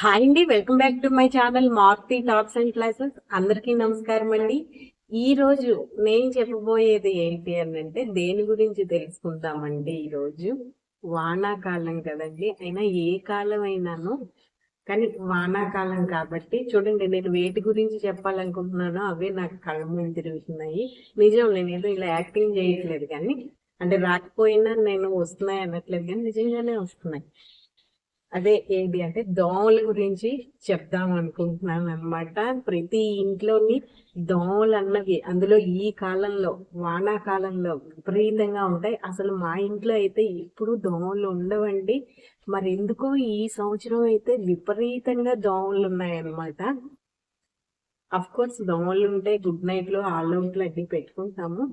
Hi అండి welcome back to my channel Maruti tops and classes. అందరికీ నమస్కారం అండి. ఈ రోజు నేను చెప్పబోయేది ఏంటి అని అంటే దేని గురించి తెలుసుకుందామండి ఈ రోజు? వానాకాలం కదండి. అయినా ఏ కాలం అయినాను కానీ వానాకాలం కాబట్టి చూడండి నేను వేటి గురించి చెప్పాలనుకుంటున్నానో అవే నాకు కళ్ళ ముందు తిరుగుతున్నాయి. నిజం నేను ఏదో ఇలా యాక్టింగ్ చేయట్లేదు కానీ అంటే రాకపోయినా నేను వస్తున్నాయి అనట్లేదు కానీ నిజంగానే వస్తున్నాయి. అదే ఏంటి అంటే దోమల గురించి చెప్దాం అనుకుంటున్నాను అనమాట ప్రతి ఇంట్లోని దోమలు అన్నవి అందులో ఈ కాలంలో వానాకాలంలో విపరీతంగా ఉంటాయి. అసలు మా ఇంట్లో అయితే ఇప్పుడు దోమలు ఉండవండి. మరి ఎందుకో ఈ సంవత్సరం అయితే విపరీతంగా దోమలు ఉన్నాయన్నమాట. అఫ్ కోర్స్ దోమలు ఉంటే గుడ్ నైట్లో ఆల్ అవుట్లు అన్ని పెట్టుకుంటాము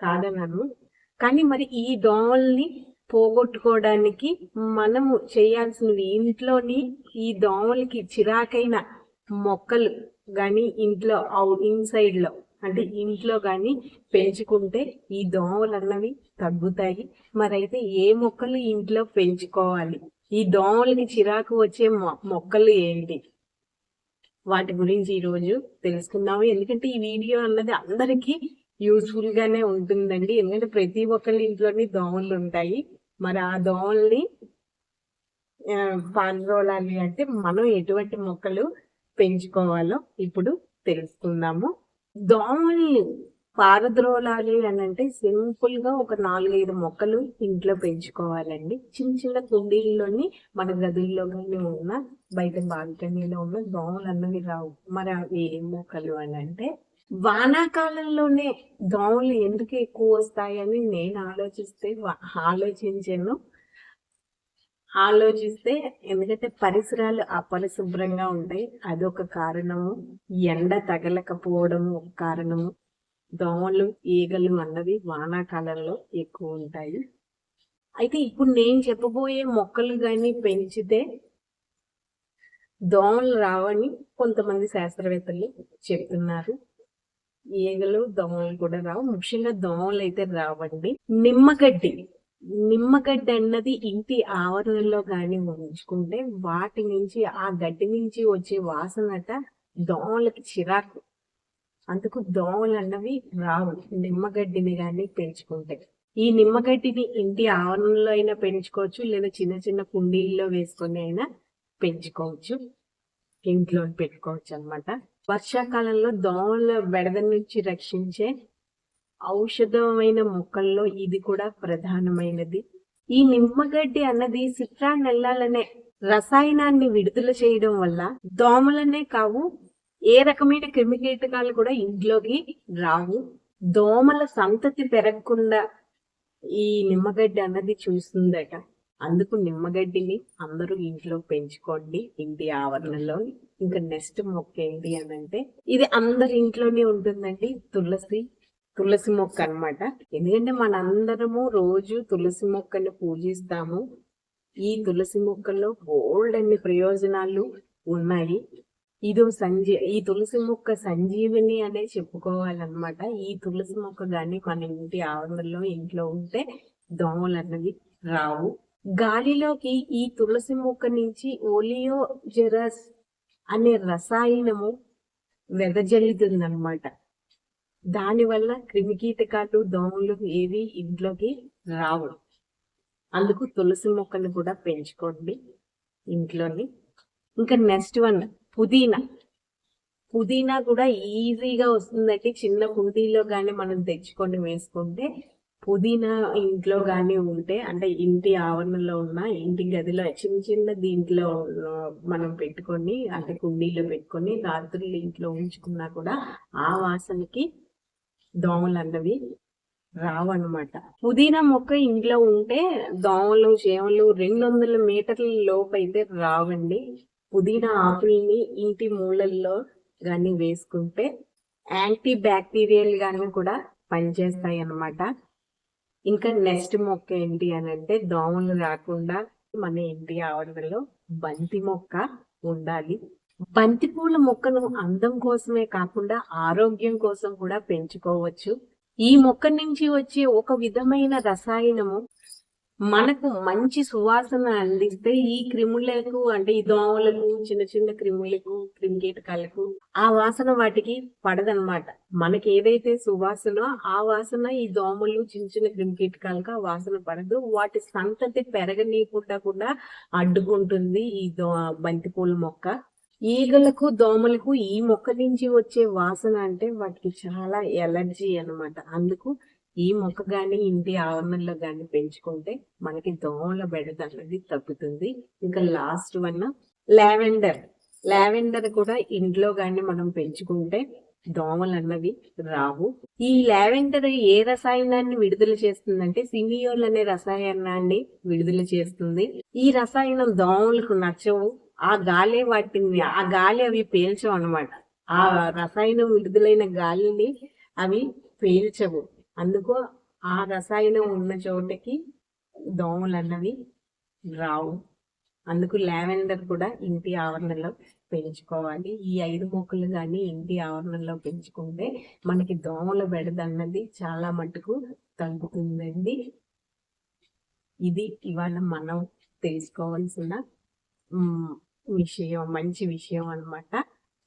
కాదన్నాను కానీ మరి ఈ దోమల్ని పోగొట్టుకోవడానికి మనము చేయాల్సినవి ఇంట్లోని ఈ దోమలకి చిరాకైన మొక్కలు కానీ ఇంట్లో ఇన్సైడ్లో అంటే ఇంట్లో కానీ పెంచుకుంటే ఈ దోమలు అన్నవి తగ్గుతాయి. మరైతే ఏ మొక్కలు ఇంట్లో పెంచుకోవాలి? ఈ దోమలకి చిరాకు వచ్చే మొ- మొక్కలు ఏంటి? వాటి గురించి ఈరోజు తెలుసుకుందాము. ఎందుకంటే ఈ వీడియో అన్నది అందరికీ యూస్ఫుల్ గానే ఉంటుందండి. ఎందుకంటే ప్రతి ఒక్కరి ఇంట్లోని దోమలు ఉంటాయి మరి ఆ దోమల్ని ఆ, పాల్గొనాలి అంటే మనం ఎటువంటి మొక్కలు పెంచుకోవాలో ఇప్పుడు తెలుసుకుందాము. దోమల్ని పారద్రోలాలి అని అంటే సింపుల్గా ఒక నాలుగైదు మొక్కలు ఇంట్లో పెంచుకోవాలండి. చిన్న చిన్న కుండీల్లోని మన గదుల్లో కానీ ఉన్న బయట బాల్కనీలో ఉన్న దోమలు అన్నవి రావు. మరి అవి ఏ మొక్కలు అని అంటే వానాకాలంలోనే దోమలు ఎందుకు ఎక్కువ వస్తాయని నేను ఆలోచిస్తే ఆలోచించాను. ఆలోచిస్తే ఎందుకంటే పరిసరాలు అపరిశుభ్రంగా ఉంటాయి. అదొక కారణము. ఎండ తగలకపోవడం ఒక కారణము. దోమలు ఈగలు అన్నవి వానాకాలంలో ఎక్కువ ఉంటాయి. అయితే ఇప్పుడు నేను చెప్పబోయే మొక్కలు కానీ పెంచితే దోమలు రావని కొంతమంది శాస్త్రవేత్తలు చెప్తున్నారు. ఈగలు దోమలు కూడా రావు. ముఖ్యంగా దోమలు అయితే రావండి. నిమ్మగడ్డి. నిమ్మగడ్డి అన్నది ఇంటి ఆవరణలో కానీ ఉంచుకుంటే వాటి నుంచి ఆ గడ్డి నుంచి వచ్చే వాసనట దోమలకి చిరాకు. అందుకు దోమలు అన్నవి రావు. నిమ్మగడ్డిని కానీ పెంచుకుంటే. ఈ నిమ్మగడ్డిని ఇంటి ఆవరణలో అయినా పెంచుకోవచ్చు. లేదా చిన్న చిన్న కుండీల్లో వేసుకొని అయినా పెంచుకోవచ్చు. ఇంట్లో పెట్టుకోవచ్చు అన్నమాట వర్షాకాలంలో దోమల బెడద నుంచి రక్షించే ఔషధమైన మొక్కల్లో ఇది కూడా ప్రధానమైనది. ఈ నిమ్మగడ్డి అన్నది సిట్రానెల్లాలనే రసాయనాన్ని విడుదల చేయడం వల్ల దోమలనే కావు ఏ రకమైన క్రిమికీటకాలు కూడా ఇంట్లోకి రావు. దోమల సంతతి పెరగకుండా ఈ నిమ్మగడ్డి అన్నది చూస్తుందట. అందుకు నిమ్మగడ్డిని అందరూ ఇంట్లో పెంచుకోండి ఇంటి ఆవరణలో. ఇంకా నెక్స్ట్ మొక్క ఏంటి అని అంటే ఇది అందరి ఇంట్లోనే ఉంటుందండి తులసి తులసి మొక్క అన్నమాట. ఎందుకంటే మనందరము రోజు తులసి మొక్కని పూజిస్తాము. ఈ తులసి మొక్కల్లో బోల్డ్ అన్ని ప్రయోజనాలు ఉన్నాయి. ఇది సంజీ ఈ తులసి మొక్క సంజీవిని అనే చెప్పుకోవాలన్నమాట. ఈ తులసి మొక్క కానీ మన ఇంటి ఆవరణలో ఇంట్లో ఉంటే దోమలు అన్నవి రావు. గాలిలోకి ఈ తులసి మొక్క నుంచి ఓలియో జెరస్ అనే రసాయనము వెదజల్లుతుందనమాట దానివల్ల క్రిమికీటకాలు దోమలు ఏవి ఇంట్లోకి రావు. అందుకు తులసి మొక్కను కూడా పెంచుకోండి ఇంట్లోని. ఇంకా నెక్స్ట్ వన్ పుదీనా. పుదీనా కూడా ఈజీగా వస్తుందండి చిన్న కుండీలో కానీ మనం తెచ్చుకొని వేసుకుంటే పుదీనా ఇంట్లో కానీ ఉంటే అంటే ఇంటి ఆవరణలో ఉన్న ఇంటి గదిలో చిన్న చిన్న దీంట్లో మనం పెట్టుకొని అంటే కుండీలో పెట్టుకొని రాత్రులు ఇంట్లో ఉంచుకున్నా కూడా ఆ వాసనకి దోమలు అన్నవి రావన్నమాట. పుదీనా మొక్క ఇంట్లో ఉంటే దోమలు చేమలు రెండు వందల మీటర్ల లోపు అయితే రావండి. పుదీనా ఆకుల్ని ఇంటి మూలల్లో కానీ వేసుకుంటే యాంటీ బ్యాక్టీరియల్ కానీ కూడా పనిచేస్తాయి అన్నమాట ఇంకా నెక్స్ట్ మొక్క ఏంటి అని అంటే దోమలు రాకుండా మన ఇంటి ఆవరణలో బంతి మొక్క ఉండాలి. బంతి పూల మొక్కను అందం కోసమే కాకుండా ఆరోగ్యం కోసం కూడా పెంచుకోవచ్చు. ఈ మొక్క నుంచి వచ్చే ఒక విధమైన రసాయనము మనకు మంచి సువాసన అందిస్తే ఈ క్రిములకు అంటే ఈ దోమలకు చిన్న చిన్న క్రిములకు క్రిమికీటకాలకు ఆ వాసన వాటికి పడదనమాట. మనకి ఏదైతే సువాసన ఆ వాసన ఈ దోమలు చిన్న చిన్న క్రిమికీటకాలకు ఆ వాసన పడదు. వాటి సంతతి పెరగనీయకుండా కూడా అడ్డుకుంటుంది ఈ దో బంతిపూల మొక్క. ఈగలకు దోమలకు ఈ మొక్క నుంచి వచ్చే వాసన అంటే వాటికి చాలా ఎలర్జీ అన్నమాట. అందుకు ఈ మొక్క గాని ఇంటి ఆవరణలో గాని పెంచుకుంటే మనకి దోమల బెడద అనేది తగ్గుతుంది. ఇంకా లాస్ట్ వన్ లావెండర్. లావెండర్ కూడా ఇంట్లో గాని మనం పెంచుకుంటే దోమలు అన్నవి రావు. ఈ లావెండర్ ఏ రసాయనాన్ని విడుదల చేస్తుందంటే సిమియోల్ అనే రసాయనాన్ని విడుదల చేస్తుంది. ఈ రసాయనం దోమలకు నచ్చవు. ఆ గాలే వాటిని ఆ గాలి అవి పీల్చవు అనమాట ఆ రసాయనం విడుదలైన గాలిని అవి పీల్చవు. అందుకు ఆ రసాయనం ఉన్న చోటకి దోమలు అన్నవి రావు. అందుకు లావెండర్ కూడా ఇంటి ఆవరణలో పెంచుకోవాలి. ఈ ఐదు మొక్కలు కానీ ఇంటి ఆవరణలో పెంచుకుంటే మనకి దోమల బెడదన్నది చాలా మటుకు తగ్గుతుందండి. ఇది ఇవాళ మనం తెలుసుకోవాల్సిన విషయం మంచి విషయం అన్నమాట.